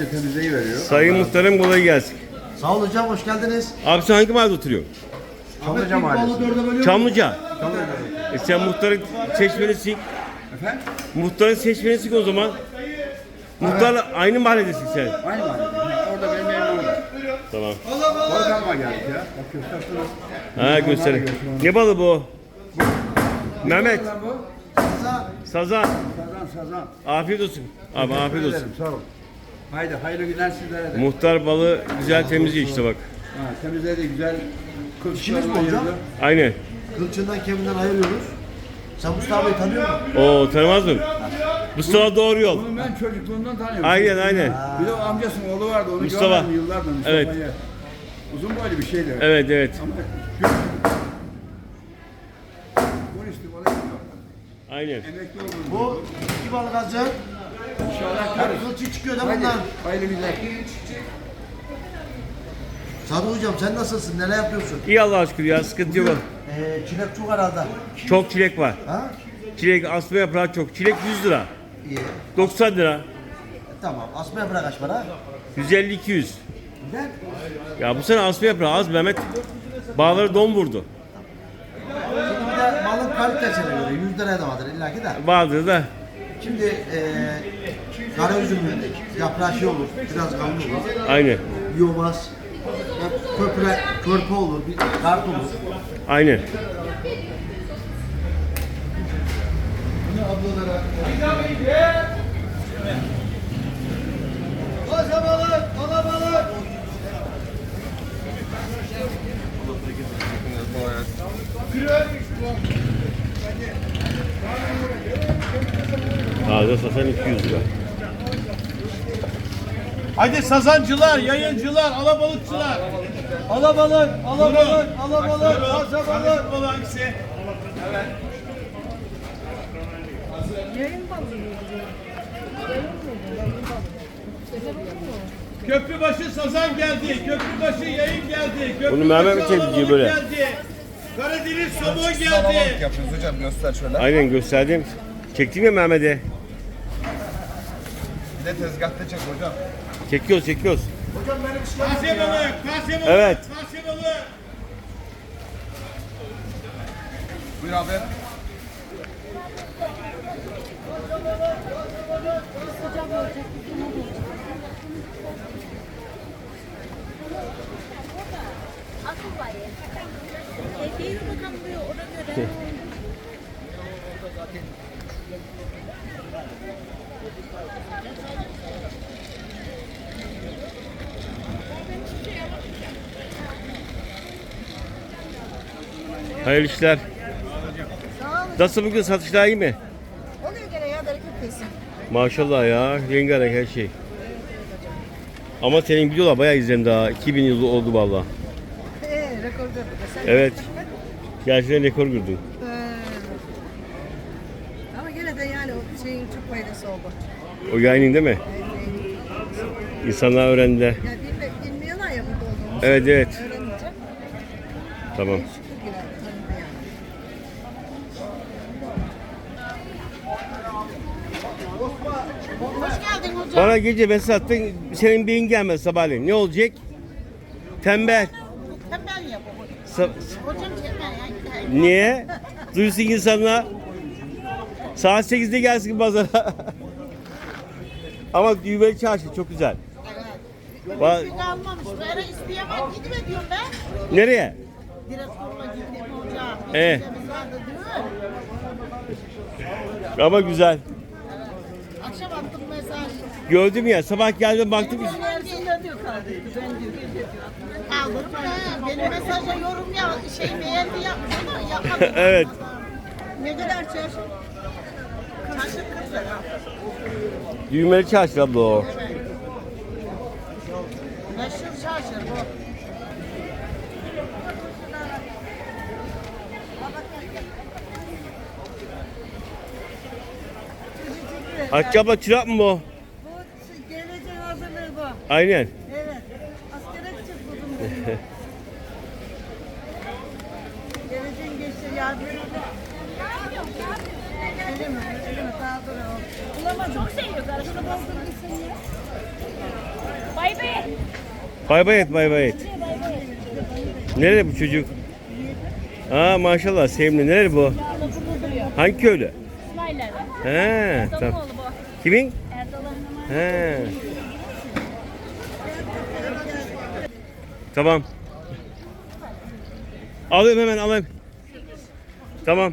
güzelce temizleyi veriyor. Sayın muhtarım kolay gelsin. Sağ olun hocam hoş geldiniz. Abi sen hangi mahallede oturuyorsun? Çamlıca Mahallesi. Çamlıca. Çamlıca. E sen muhtarın seçmenisin. Efendim? Muhtarın seçmenisin o zaman. Muhtarla aynı mahalledesin sen. Aynı mahallede. Orada benim evim orada. Tamam. Orada geldik ya. Bak göstersene. Ha göster. Ne balı bu? Mehmet. Sazan. Sazan sazan. Afiyet olsun. Abi afiyet olsun. Sağ olun. Haydi hayırlı günler sizlere de. Muhtar balı güzel temizliyor işte bak. Ha, temizledi güzel. İşiniz mi hocam? Aynen. Kılçından kemiğinden ayırıyoruz. Sen Mustafa Bey'i tanıyor musun? Oo tanımaz mı? Mustafa doğru yol. Bunu ben çocukluğumdan tanıyorum. Aynen aynen. Bir de o amcasının oğlu vardı. Onu Mustafa. görmedim yıllardır Mustafa'yı. Evet. Uzun boylu bir şeydi. Evet evet. Ama. Aynen. Emekli oldum. Bu iki balık azı. İnşallah görürüz. kılçı çıkıyor da Haydi. bundan. Hayırlı günler. Sadık hocam sen nasılsın? Neler yapıyorsun? İyi Allah'a şükür ya sıkıntı yok. Ee, çilek çok herhalde. Çok çilek var. Ha? Çilek asma yaprağı çok. Çilek 100 lira. İyi. 90 lira. E, tamam. Asma yaprağı kaç para? 150 200. Güzel. Ya bu sene asma yaprağı az Mehmet. Bağları don vurdu. Şimdi bir de balın kalitesine göre 100 liraya da vardır illa ki de. Vardı da Şimdi ee, kara üzümün yaprağı şey olur. Biraz kalın olur. aynı. Yobaz. Köpüre, körpe olur. Bir kart olur. Aynı. Taze sasan 200 lira. Hadi sazancılar, yayıncılar, alabalıkçılar. Alabalık, alabalık, alabalık, taze balık. balık hangisi? Köprübaşı sazan geldi, köprübaşı yayın geldi, köprübaşı Bunu Mehmet mi alabalık böyle? geldi. Karadeniz somon Alabalık geldi. yapıyoruz hocam göster şöyle. Aynen gösterdim. Çektin ya Mehmet'e. Bir de tezgahta çek hocam. Çekiyoruz çekiyoruz. Taze balık, taze balık, Evet. taze balık. Buyur abi. Akıl var ya. Evdeyi bakalım diyor ona göre. Hayırlı işler. Nasıl bugün satışlar iyi mi? Oluyor gene ya bereket versin. Maşallah ya. Rengarenk her şey. Ama senin videolar bayağı izlendi daha. 2000 yıl oldu valla. Ee, rekor. Sen Evet. Gerçekten rekor kırdın. Ee, ama gene de yani o şeyin çok faydası oldu. O yayının değil mi? İnsanlar öğrendiler. Ya bilme, bilmiyorlar ya burada olduğumuzu. Evet evet. Öğrenince Tamam. şükür girer. tanıdı yani. Hoş geldin hocam. Bana gece mesaj attın. Senin beyin gelmez sabahleyin. Ne olacak? Tembel. Tembel yap Sa- hocam. tembel yani. Niye? Duysun insanlar. Saat 8'de gelsin pazara. Ama düğmeli çarşı çok güzel. Va- Bir kalmamış. Böyle isteyemem. Gidip ediyorum ben. Nereye? Direktorla gittim hocam. Ee? Mi? Ama güzel. Akşam attım mesaj. Gördüm ya sabah geldim baktım. Beğensinler diyor kardeşim. Ben diyor. Kaldırma ya. Benim mesaja yorum ya şey beğendi yapmış ama yapmadım. Evet. Ne kadar çarşı? Çarşı 40 lira. Düğmeli çarşı abla o. Meşhur çarşı bu. Hatice abla çırak mı bu? Bu geleceğin hazırlığı bu. Aynen. Evet. Askere gidecek buldum bunu. geleceğin geçti yardım. Öyle mi? Öyle mi? Daha dur o. Bulamadım. Çok seviyor ya. Bay bay. Bay bay et bay bay et. Nerede bu çocuk? Aa maşallah sevimli. Nerede bu? Hangi köylü? İsmail'lerden. He, tamam. Kimin? Erdal'ın. He. Tamam. Alayım hemen alayım. Tamam.